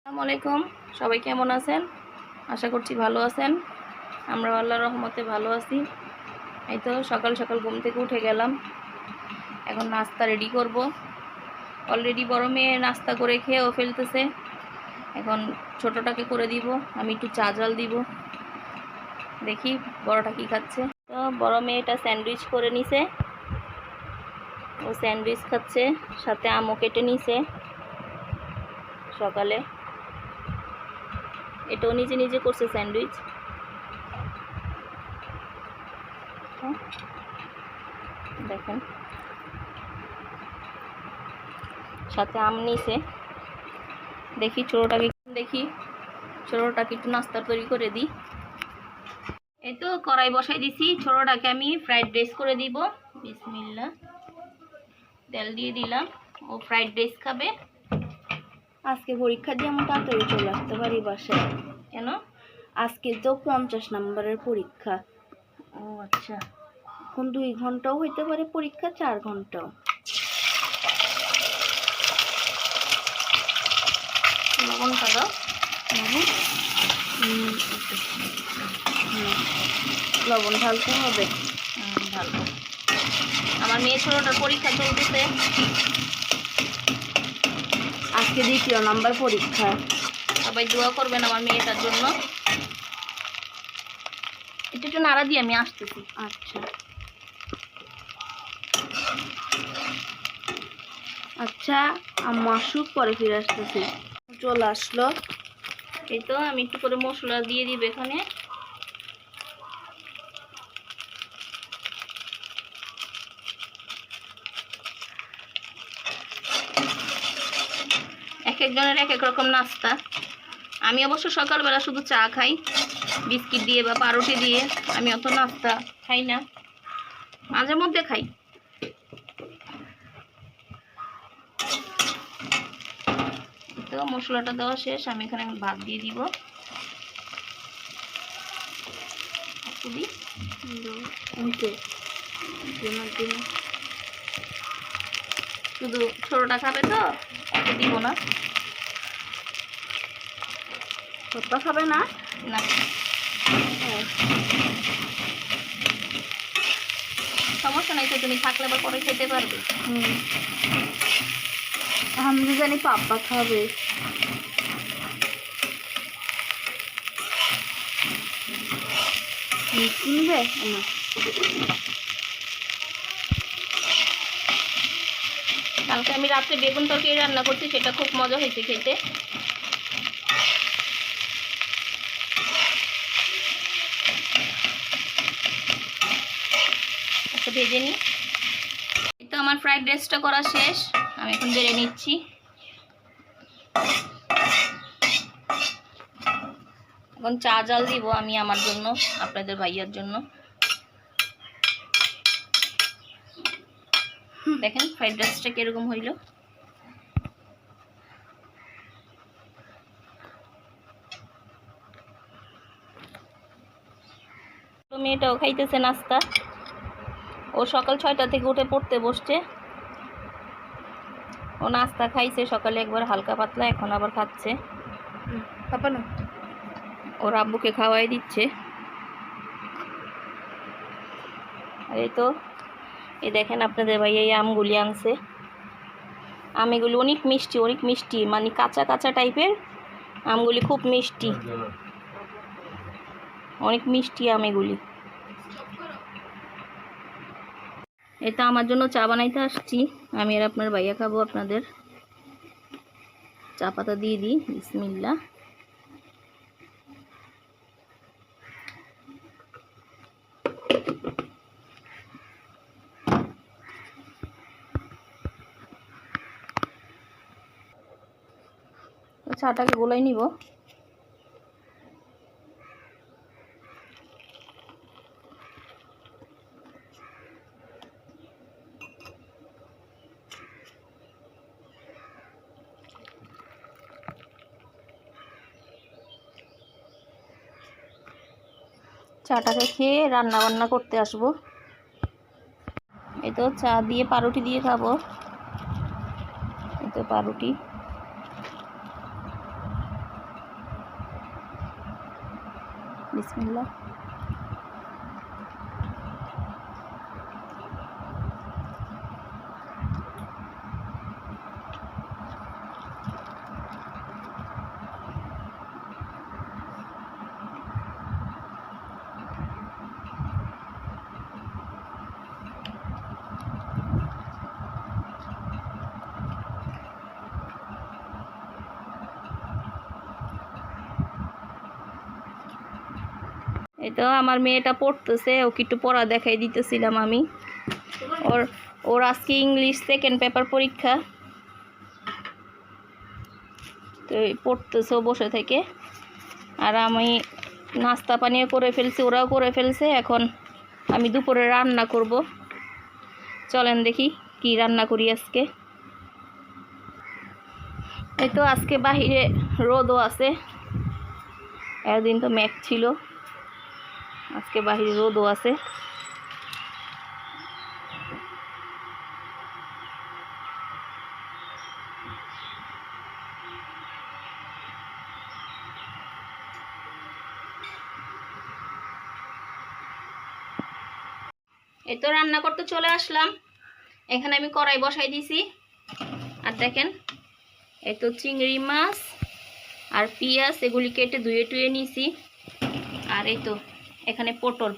আসসালামু আলাইকুম। সবাই কেমন আছেন? আশা করছি ভালো আছেন। আমরা আল্লাহ রহমতে ভালো আছি। এই তো সকাল সকাল ঘুম থেকে উঠে গেলাম। এখন নাস্তা রেডি করব। অলরেডি বড় মেয়ে নাস্তা করে খেয়েও ফেলতেছে। এখন ছোটটাকে করে দিব। আমি একটু চা জল দিব। দেখি বড়টা কি খাচ্ছে। তো বড় মেয়েটা স্যান্ডউইচ করে নিছে। ও স্যান্ডউইচ খাচ্ছে, সাথে আমও কেটে নিছে। সকালে এটাও নিজে নিজে করছে স্যান্ডউইচ। হ্যাঁ, দেখেন। সাথে আম নিছে। দেখি ছোটোটাকে দেখি। ছোটোটাকে একটু নাস্তা তৈরি করে দিই। এই তো কড়াই বসাই দিছি। ছোটোটাকে আমি ফ্রাইড রাইস করে দিব। বিসমিল্লা তেল দিয়ে দিলাম। ও ফ্রাইড রাইস খাবে। আজকে পরীক্ষা দিয়ে আমি তাড়াতাড়ি চলে আসতে পারি বাসায়। কেন? আজকে তো পঞ্চাশ নম্বরের পরীক্ষা। ও আচ্ছা। এখন দুই ঘন্টাও হইতে পারে পরীক্ষা চার ঘন্টাও। লবণটা দাও। লবণ ঢালতে হবে। আমার মেয়ে ছোটোটার পরীক্ষা চলতেছে। আজকে দ্বিতীয় নাম্বার পরীক্ষা। সবাই দোয়া করবেন আমার মেয়েটার জন্য। একটু একটু নাড়া দিয়ে আমি আসতেছি। আচ্ছা। আচ্ছা আম্মা আসুক পরে ফিরে আসতেছি। চলে আসলো। এই তো আমি একটু করে মশলা দিয়ে দিব এখানে। একজনের এক এক রকম নাস্তা। আমি অবশ্য সকালবেলা শুধু চা খাই বিস্কিট দিয়ে বা পাউরুটি দিয়ে। আমি অত নাস্তা খাই না মাঝে মধ্যে খাই। তো মশলাটা দেওয়া শেষ আমি এখানে ভাত দিয়ে দিব। শুধু ছোটোটা খাবে তো দিব না। সত্তা খাবে না? না। সমস্যা নাই তো তুমি থাকলে আবার পরে খেতে পারবে। আমি জানি পাপা খাবে। কিনবে? না। কালকে আমি রাত্রে বেগুন তরকারি রান্না করছি সেটা খুব মজা হয়েছে খেতে। ভেজে নিই। তো আমার ফ্রাইড রাইসটা করা শেষ। আমি এখন বেড়ে নিচ্ছি। এখন চা জল দিব আমি আমার জন্য, আপনাদের ভাইয়ার জন্য। দেখেন ফ্রাইড রাইসটা কীরকম হইল। মেয়েটাও খাইতেছে নাস্তা। ও সকাল ছয়টা থেকে উঠে পড়তে বসছে। ও নাস্তা খাইছে সকালে একবার হালকা পাতলা এখন আবার খাচ্ছে। না? ওর আব্বুকে খাওয়াই দিচ্ছে। এই তো এই দেখেন আপনাদের ভাই এই আমগুলি আনছে। আম এগুলি অনেক মিষ্টি অনেক মিষ্টি মানে কাঁচা কাঁচা টাইপের। আমগুলি খুব মিষ্টি। অনেক মিষ্টি আম এগুলি এটা আমার জন্য চা বানাইতে আসছি। আমি আর আপনার ভাইয়া খাব আপনাদের। চা পাতা দিয়ে দিই বিসমিল্লা চাটাকে গোলাই নিব। চাটাকে খেয়ে রান্না বান্না করতে আসব। এই তো চা দিয়ে পাউরুটি দিয়ে খাব। এই তো পাউরুটি বিসমিল্লা এই তো আমার মেয়েটা পড়তেছে, ওকে একটু পড়া দেখাই দিতেছিলাম আমি। ওর ওর আজকে ইংলিশ সেকেন্ড পেপার পরীক্ষা। তো পড়তেছে বসে থেকে। আর আমি নাস্তা পানিও করে ফেলছি, ওরাও করে ফেলছে। এখন আমি দুপুরে রান্না করব। চলেন দেখি কি রান্না করি আজকে। এই তো আজকে বাহিরে রোদও আছে। একদিন তো মেঘ ছিল। আজকে বাহিরে রোদও আছে। এই তো রান্না করতে চলে আসলাম। এখানে আমি কড়াই বসাই দিছি। আর দেখেন, এই তো চিংড়ি মাছ আর পেঁয়াজ, এগুলি কেটে ধুয়ে টুয়ে নিয়েছি আর এই তো এখানে পটল।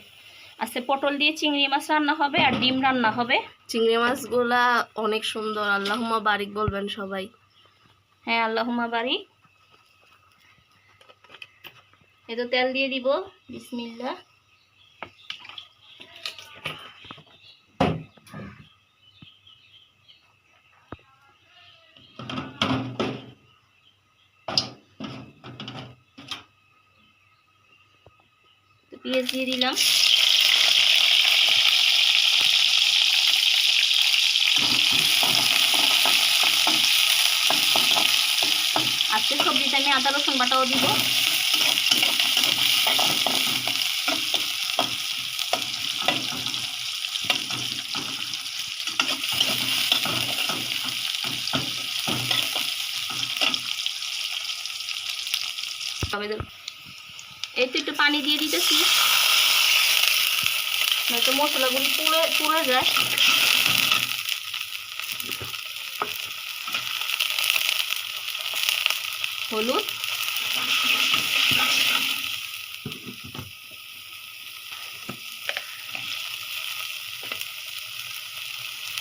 আচ্ছা পটল দিয়ে চিংড়ি মাছ রান্না হবে আর ডিম রান্না হবে। চিংড়ি মাছগুলা অনেক সুন্দর। আল্লাহমা বারিক বলবেন সবাই। হ্যাঁ আল্লাহমা বারিক। এ তো তেল দিয়ে দিব। বিসমিল্লা পেঁয়াজ দিয়ে দিলাম আজকে সবজিতে আমি আদা রসুন বাটাও দিব তবে। এই তো একটু পানি দিয়ে দিতেছি। নয়তো মশলাগুলি পুড়ে পুড়ে যায়। হলুদ।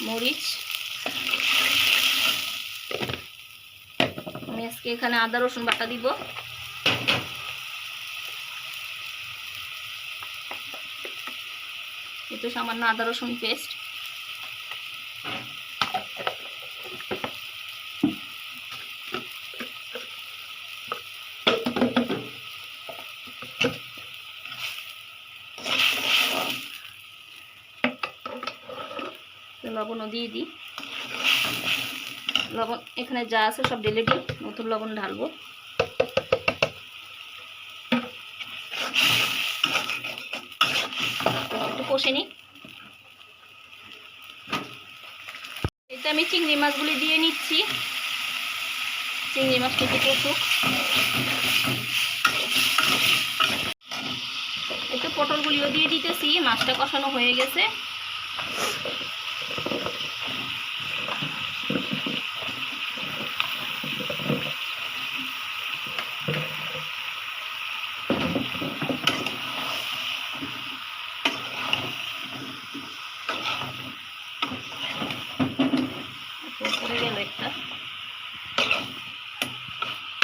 মরিচ। আমি আজকে এখানে আদা, রসুন বাটা দিব। একটু সামান্য আদা, রসুন পেস্ট লবণও দিয়ে দিই। লবণ এখানে যা আছে সব ঢেলে দিই, নতুন লবণ ঢালবো। কষে নিই। এতে আমি চিংড়ি মাছগুলি দিয়ে নিচ্ছি। চিংড়ি মাছটা একটু কষুক এতে পটলগুলিও দিয়ে দিতেছি, মাছটা কষানো হয়ে গেছে পড়ে গেল একটা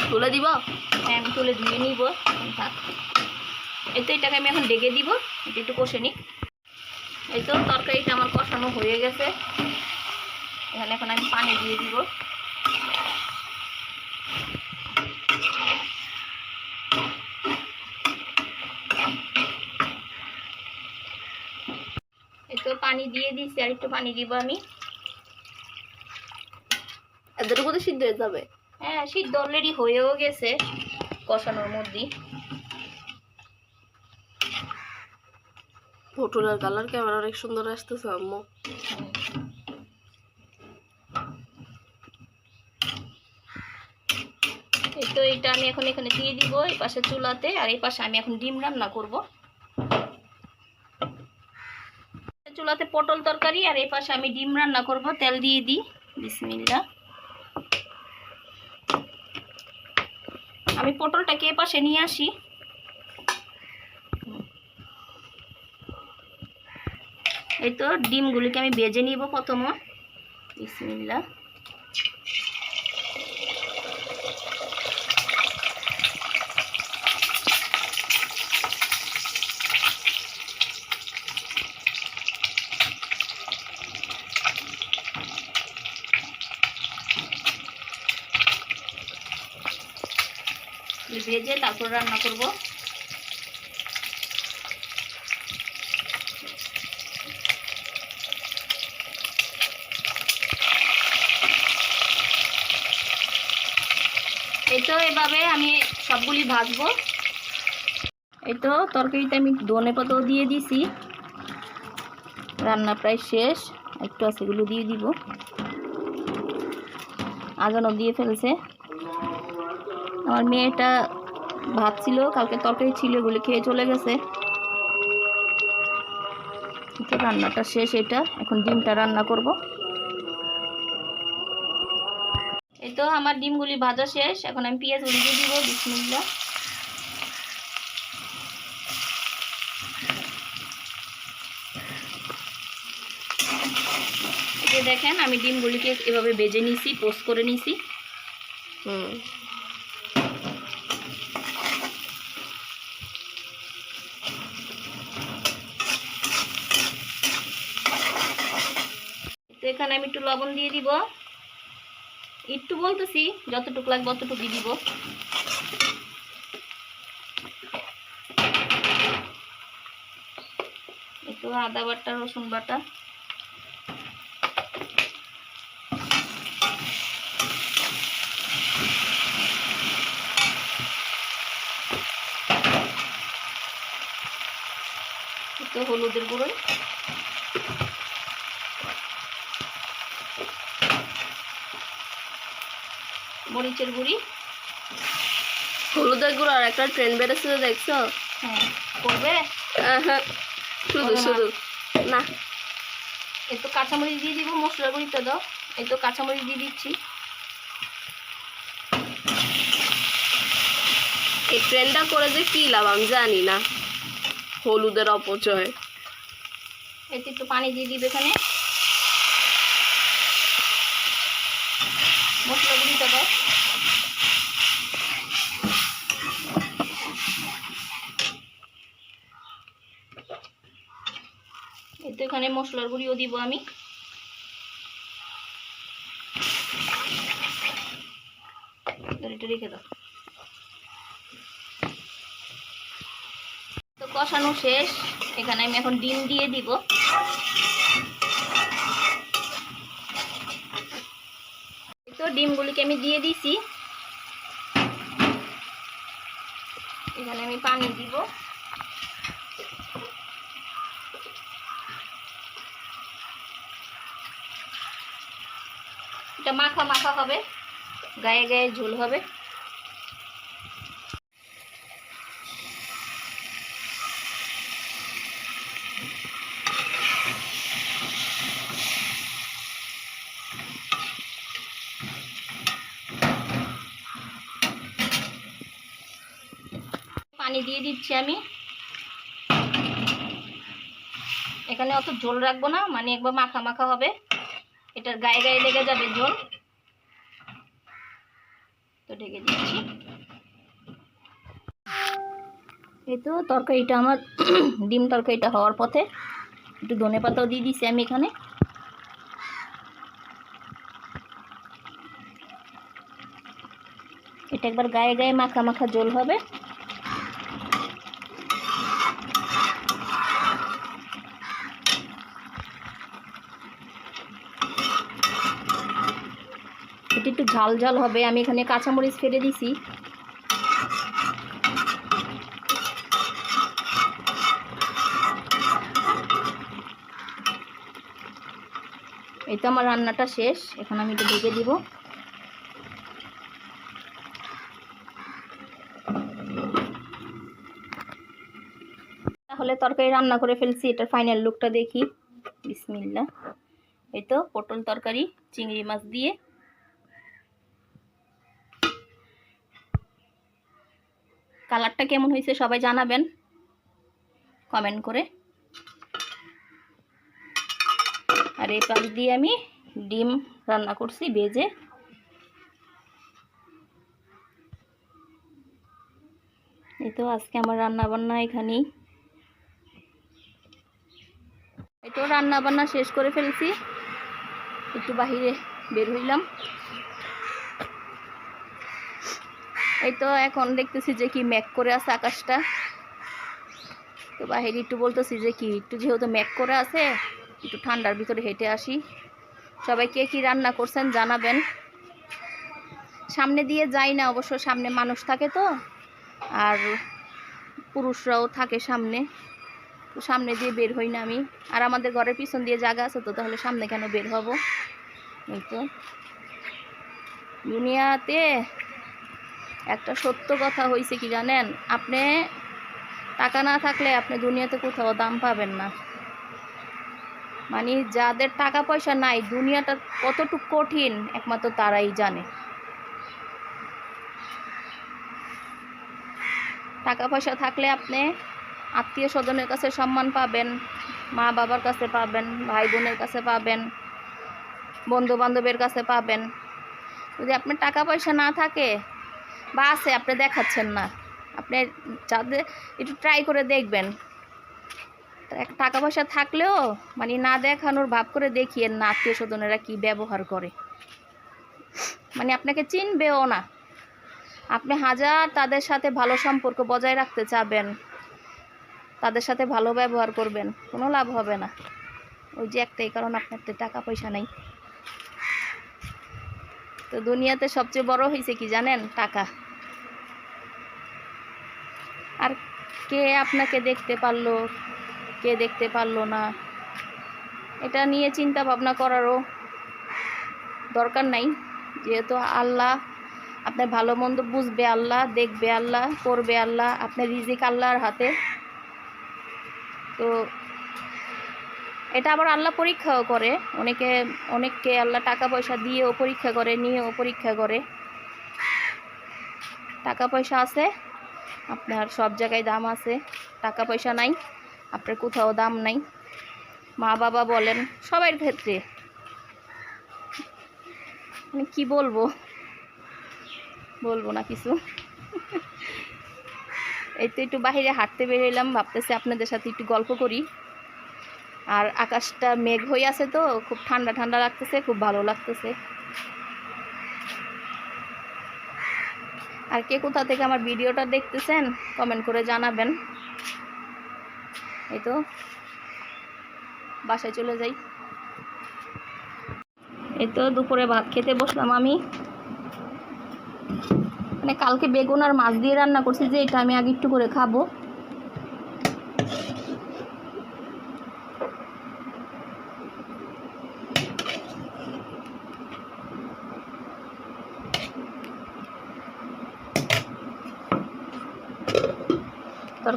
তুলে দিব হ্যাঁ আমি তুলে ধুয়ে নিব। এই তো এটাকে আমি এখন ডেকে দিব এটা একটু কষে নিই এই তো তরকারিটা আমার কষানো হয়ে গেছে। এখানে এখন আমি পানি দিয়ে দিব। এই তো পানি দিয়ে দিচ্ছি আর একটু পানি দিব আমি। এতটুকু তো সিদ্ধ হয়ে যাবে। হ্যাঁ সিদ্ধ অলরেডি হয়েও গেছে। কষানোর মধ্যেই পটলের কালার ক্যামেরা অনেক সুন্দর আসতেছে আম্মু। এই তো তরকারিটা আমি এখন এখানে দিয়ে দিব এই পাশে চুলাতে আর এই পাশে আমি এখন ডিম রান্না করব। চুলাতে পটল তরকারি আর এই পাশে আমি ডিম রান্না করব তেল দিয়ে দিই। বিসমিল্লা আমি পটলটাকে এপাশে পাশে নিয়ে আসি। এই তো ডিমগুলিকে আমি বেজে নিব প্রথমে। বিসমিল্লা ভেজে তারপর রান্না করব। এই তো এভাবে আমি সবগুলি ভাজবো। এই তো তরকারিতে আমি ধনে পাতাও দিয়ে দিছি। রান্না প্রায় শেষ, একটু আছে এগুলো দিয়ে দিব। আজানও দিয়ে ফেলছে। আমার মেয়েটা ভাত ছিল কালকে তরকারি ছিল এগুলি খেয়ে চলে গেছে। রান্নাটা শেষ এটা, এখন ডিমটা রান্না করব। এই তো আমার ডিমগুলি ভাজা শেষ, এখন আমি পেঁয়াজগুলি দিয়ে দিব বিসমিল্লা দেখেন, আমি ডিমগুলিকে এভাবে বেজে নিছি, পোস্ট করে নিছি। হুম। এখানে আমি একটু লবণ দিয়ে দিব। একটু বলতেছি, যতটুকু লাগবে অতটুকু দিব। একটু আদা বাটা, রসুন বাটা। হলুদের গুঁড়ো। মরিচের গুঁড়ি হলুদের গুঁড়ো আর একটা ট্রেন বেড়েছে দেখছ? হ্যাঁ। করবে? শুধু শুধু। না। এই তো কাঁচামরিচ দিয়ে দিব মশলা গুঁড়িটা দাও। এই তো কাঁচামরিচ দিয়ে দিচ্ছি। এই ট্রেনটা করে যে কি লাভ আমি জানি না। হলুদের অপচয়। এতে একটু পানি দিয়ে দিবে এখানে। মশলা গুঁড়িটা দাও এই তো এখানে মশলার গুঁড়িও দিব আমি। রেখে দাও। তো কষানো শেষ। এখানে আমি এখন ডিম দিয়ে দিব এই তো ডিমগুলিকে আমি দিয়ে দিছি। এখানে আমি পানি দিব। এটা মাখা মাখা হবে, গায়ে গায়ে ঝোল হবে পানি দিয়ে দিচ্ছি আমি। এখানে অত ঝোল রাখব না মানে একবার মাখা মাখা হবে। এটার গায়ে গায়ে লেগে যাবে ঝোল। তো ঢেকে দিচ্ছি। এই তো তরকারিটা আমার, ডিম তরকারিটা হওয়ার পথে। একটু ধনে পাতাও দিয়ে দিছি আমি এখানে। এটা একবার গায়ে গায়ে মাখা মাখা ঝোল হবে। ঝাল ঝাল হবে। আমি এখানে কাঁচামরিচ ফেলে দিছি। এই তো আমার রান্নাটা শেষ। এখন আমি একটু ঢেকে দিব। তাহলে তরকারি রান্না করে ফেলছি। এটার ফাইনাল লুকটা দেখি। বিসমিল্লা এই তো পটল তরকারি, চিংড়ি মাছ দিয়ে। কালারটা কেমন হয়েছে সবাই জানাবেন। কমেন্ট করে। আর এই পাশ দিয়ে আমি ডিম রান্না করছি ভেজে। এই তো আজকে আমার রান্না বান্না এখানেই। এই তো রান্না বান্না শেষ করে ফেলছি। একটু বাহিরে বের হইলাম। এই তো এখন দেখতেছি যে কি ম্যাক করে আছে আকাশটা। তো বাহিরে একটু বলতেছি যে কি, একটু যেহেতু ম্যাক করে আছে, একটু ঠান্ডার ভিতরে হেঁটে আসি। সবাই কে কি রান্না করছেন জানাবেন। সামনে দিয়ে যাই না, অবশ্য সামনে মানুষ থাকে তো, আর পুরুষরাও থাকে সামনে। তো সামনে দিয়ে বের হই না আমি। আর আমাদের ঘরের পিছন দিয়ে জায়গা আছে তো, তাহলে সামনে কেন বের হব? এই তো। দুনিয়াতে একটা সত্য কথা হয়েছে কি জানেন? আপনি টাকা না থাকলে আপনি দুনিয়াতে কোথাও দাম পাবেন না। মানে যাদের টাকা পয়সা নাই, দুনিয়াটা কতটুকু কঠিন, একমাত্র তারাই জানে। টাকা পয়সা থাকলে আপনি আত্মীয় স্বজনের কাছে সম্মান পাবেন, মা বাবার কাছে পাবেন, ভাই বোনের কাছে পাবেন বন্ধু বান্ধবের কাছে পাবেন। যদি আপনার টাকা পয়সা না থাকে বা আছে, আপনি দেখাচ্ছেন না। আপনি যাদের, একটু ট্রাই করে দেখবেন। টাকা পয়সা থাকলেও মানে না দেখানোর ভাব করে দেখিয়েন না আত্মীয় স্বজনেরা কী ব্যবহার করে। মানে আপনাকে চিনবেও না। আপনি হাজার তাদের সাথে ভালো সম্পর্ক বজায় রাখতে চাবেন। তাদের সাথে ভালো ব্যবহার করবেন। কোনো লাভ হবে না। ওই যে একটাই কারণ, আপনার তো টাকা পয়সা নেই। তো দুনিয়াতে সবচেয়ে বড় হয়েছে কি জানেন? টাকা। আর কে আপনাকে দেখতে পারল, কে দেখতে পারল না? এটা নিয়ে চিন্তা ভাবনা করারও দরকার নাই। যেহেতু আল্লাহ আপনার ভালো মন্দ বুঝবে আল্লাহ, দেখবে আল্লাহ, করবে আল্লাহ, আপনার রিজিক আল্লাহর হাতে। তো এটা আবার আল্লাহ পরীক্ষাও করে। অনেকে, অনেককে আল্লাহ টাকা পয়সা দিয়েও পরীক্ষা করে, নিয়েও পরীক্ষা করে। টাকা পয়সা আছে, আপনার সব জায়গায় দাম আছে। টাকা পয়সা নাই, আপনার কোথাও দাম নাই। মা বাবা বলেন, সবার ক্ষেত্রে। মানে কি বলব? বলব না কিছু। এই তো একটু বাইরে হাঁটতে বেরোলাম ভাবতেছি আপনাদের সাথে একটু গল্প করি। আর আকাশটা মেঘ হয়ে আছে তো, খুব ঠান্ডা ঠান্ডা লাগতেছে, খুব ভালো লাগতেছে। আর কে কোথা থেকে আমার ভিডিওটা দেখতেছেন কমেন্ট করে জানাবেন। এই তো, বাসায় চলে যাই। এই তো, দুপুরে ভাত খেতে বসলাম আমি। মানে কালকে বেগুন আর মাছ দিয়ে রান্না করছি, যে এটা আমি আগে একটু করে খাব।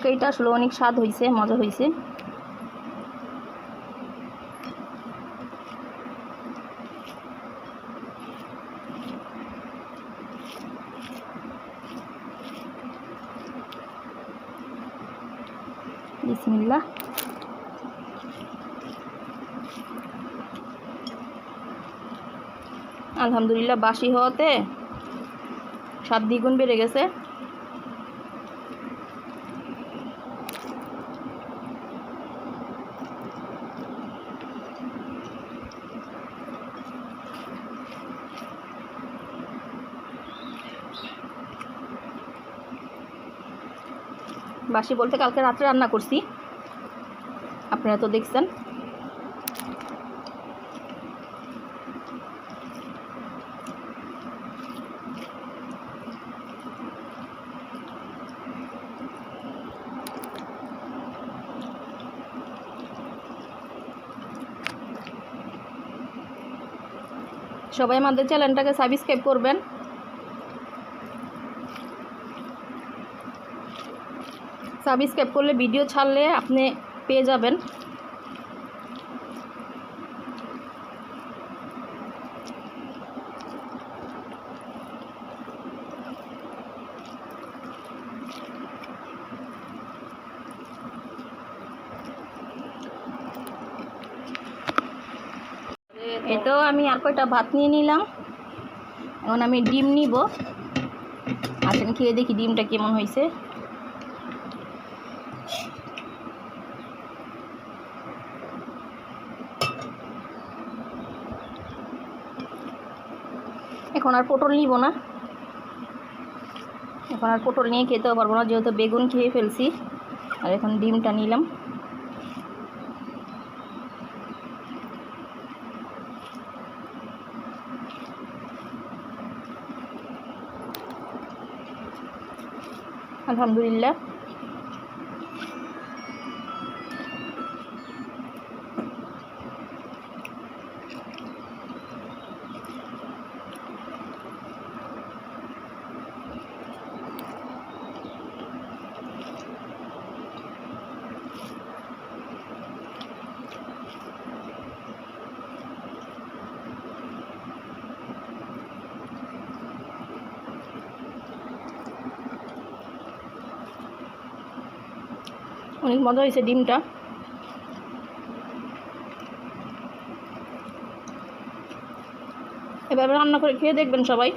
তরকারিটা আসলে অনেক স্বাদ হয়েছে মজা হয়েছে আলহামদুলিল্লাহ বাসি হওয়াতে সাত দ্বিগুণ বেড়ে গেছে। বাসি বলতে কালকে রাত্রে রান্না করছি। আপনারা তো দেখছেন। সবাই আমাদের চ্যানেলটাকে সাবস্ক্রাইব করবেন। সাবস্ক্রাইব করলে ভিডিও ছাড়লে আপনি পেয়ে যাবেন। এই তো আমি আর কয়টা ভাত নিয়ে নিলাম। এখন আমি ডিম নিব। আসেন খেয়ে দেখি ডিমটা কেমন হয়েছে। এখন আর পটল নিব না। এখন আর পটল নিয়ে খেতেও পারব না, যেহেতু বেগুন খেয়ে ফেলছি। আর এখন ডিমটা নিলাম। আলহামদুলিল্লাহ। অনেক মজা হয়েছে ডিমটা। এবার রান্না করে খেয়ে দেখবেন সবাই।